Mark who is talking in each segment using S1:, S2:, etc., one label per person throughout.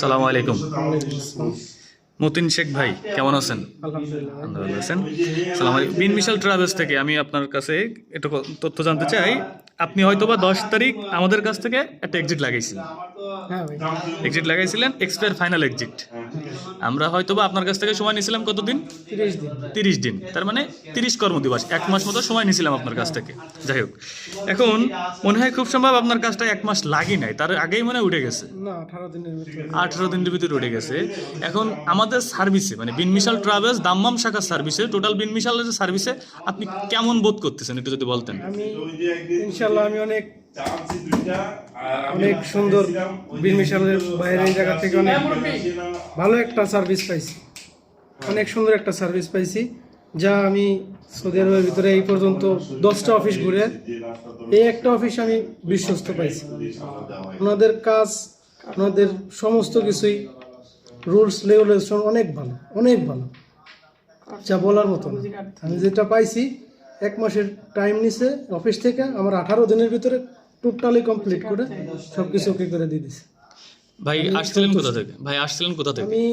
S1: সালামু আলাইকুম। মতিন শেখ ভাই, কেমন আছেন?
S2: আলহামদুলিল্লাহ
S1: আছেন। সালাম বিন মিশাল ট্রাভেলস থেকে আমি আপনার কাছে একটু তথ্য জানতে চাই। আপনি হয়তোবা দশ তারিখ আমাদের কাছ থেকে একটা এক্সিট লাগাইছিলেন এক্সিট লাগাইছিলেন এক্সপায়ার ফাইনাল এক্সিট আমরা হয়তোবা আপনার কাছ থেকে সময় নিয়েছিলাম কতদিন?
S2: তিরিশ দিন।
S1: তিরিশ দিন। তার মানে তিরিশ কর্মদিবস এক মাস মতো সময় নিয়েছিলাম আপনার কাছ থেকে। যাই হোক এখন মনে হয় খুব সম্ভব আপনার কাজটা এক মাস লাগি নাই তার আগেই মনে উঠে গেছে।
S2: না আঠারো দিনের ভিতরে।
S1: আঠারো দিনের ভিতরে উঠে গেছে। এখন আমাদের সার্ভিসে মানে বিনমিশাল ট্রাভেলস দাম্মাম শাখার সার্ভিসে টোটাল বিনমিশালের সার্ভিসে আপনি কেমন বোধ করতেছেন একটু যদি বলতেন?
S2: আমি ইনশাল্লাহ আমি অনেক অনেক সুন্দর বিনমিশালের বাইরের জায়গা থেকে অনেক ভালো একটা সার্ভিস পাইছি। অনেক সুন্দর একটা সার্ভিস পাইছি যা আমি সৌদি আরবের ভিতরে এই পর্যন্ত দশটা অফিস ঘুরে এই একটা অফিস আমি বিশ্বস্ত পাইছি। ওনাদের কাজ ওনাদের সমস্ত কিছুই রুলস রেগুলেশন অনেক ভালো অনেক ভালো। যা বলার মতো আমি যেটা পাইছি এক মাসের টাইম নিছে অফিস থেকে। আমার আঠারো দিনের ভিতরে টোটালি কমপ্লিট করে সব কিছু ওকে করে দিয়ে দিছে।
S1: ভাই আসছিলেন কোথা থেকে? ভাই আসছিলেন কোথা থেকে?
S2: আমি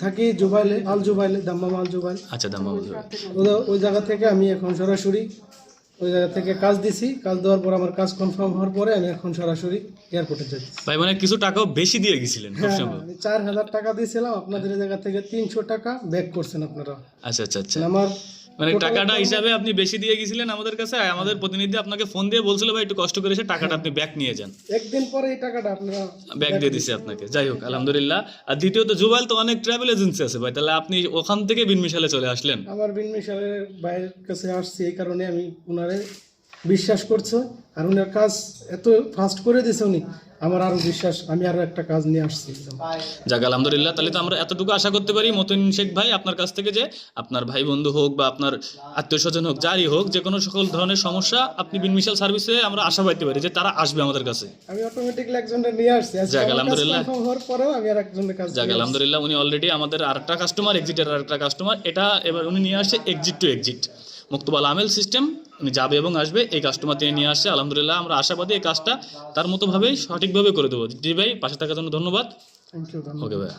S2: থাকি জুবাইলে আল জুবাইলে দাম্মাম আল জুবাইল।
S1: আচ্ছা দাম্মাম
S2: ওদা- ওই জায়গা থেকে আমি এখন সরাসরি ওই জায়গা থেকে কাজ দিছি। কাজ দেওয়ার পর আমার কাজ কনফার্ম হওয়ার পরে আমি এখন সরাসরি এয়ারপোর্টে যাচ্ছি।
S1: ভাই মানে কিছু টাকাও বেশি দিয়ে গেছিলেন খুব
S2: হ্যাঁ
S1: সম্ভব।
S2: আমি চার হাজার টাকা দিয়েছিলাম। আপনাদের জায়গা থেকে তিনশো টাকা ব্যাক করছেন আপনারা।
S1: আচ্ছা আচ্ছা আচ্ছা।
S2: আমার
S1: মানে টাকাটা হিসাবে আপনি বেশি দিয়ে গেছিলেন আমাদের কাছে আমাদের প্রতিনিধি আপনাকে ফোন দিয়ে বলছিল ভাই একটু কষ্ট করে এসে টাকাটা আপনি ব্যাক নিয়ে যান।
S2: একদিন পরে এই টাকাটা আপনারা
S1: ব্যাক দিয়ে দিছে আপনাকে। যাই হোক আলহামদুলিল্লাহ। আর দ্বিতীয়ত জুবাইল তো অনেক ট্রাভেল এজেন্সি আছে ভাই তাহলে আপনি ওখান থেকে বিনমিশালে চলে আসলেন।
S2: আমার বিনমিশালের ভাইয়ের কাছে আসছি এই কারণে আমি উনারে বিশ্বাস করছে আর উনার কাজ এত ফাস্ট করে দিছে উনি আমার আরও বিশ্বাস আমি আরও একটা কাজ নিয়ে আসছি।
S1: যাক আলহামদুলিল্লাহ তাহলে তো আমরা এতটুকু আশা করতে পারি মতিন শেখ ভাই আপনার কাছ থেকে যে আপনার ভাই বন্ধু হোক বা আপনার আত্মীয় স্বজন হোক যারই হোক যে কোনো সকল ধরনের সমস্যা আপনি বিনমিশাল সার্ভিসে আমরা আশা পাইতে পারি যে তারা আসবে আমাদের কাছে
S2: আমি অটোমেটিকলি একজনটা নিয়ে আসছি
S1: যাক, আলহামদুলিল্লাহ।
S2: হওয়ার পরেও আমি আর একজনের কাজ
S1: যাক আলহামদুলিল্লাহ উনি অলরেডি আমাদের আরেকটা কাস্টমার এক্সিটের আরেকটা কাস্টমার এটা এবার উনি নিয়ে আসছে এক্সিট টু এক্সিট মুক্তবাল আমেল সিস্টেম যাবে এবং আসবে এই কাস্টমার তিনি নিয়ে আসছে আলহামদুলিল্লাহ আমরা আশাবাদী এই কাজটা তার মতো ভাবেই সঠিকভাবে করে দেবো। জি ভাই পাশে থাকার জন্য ধন্যবাদ। ওকে ভাই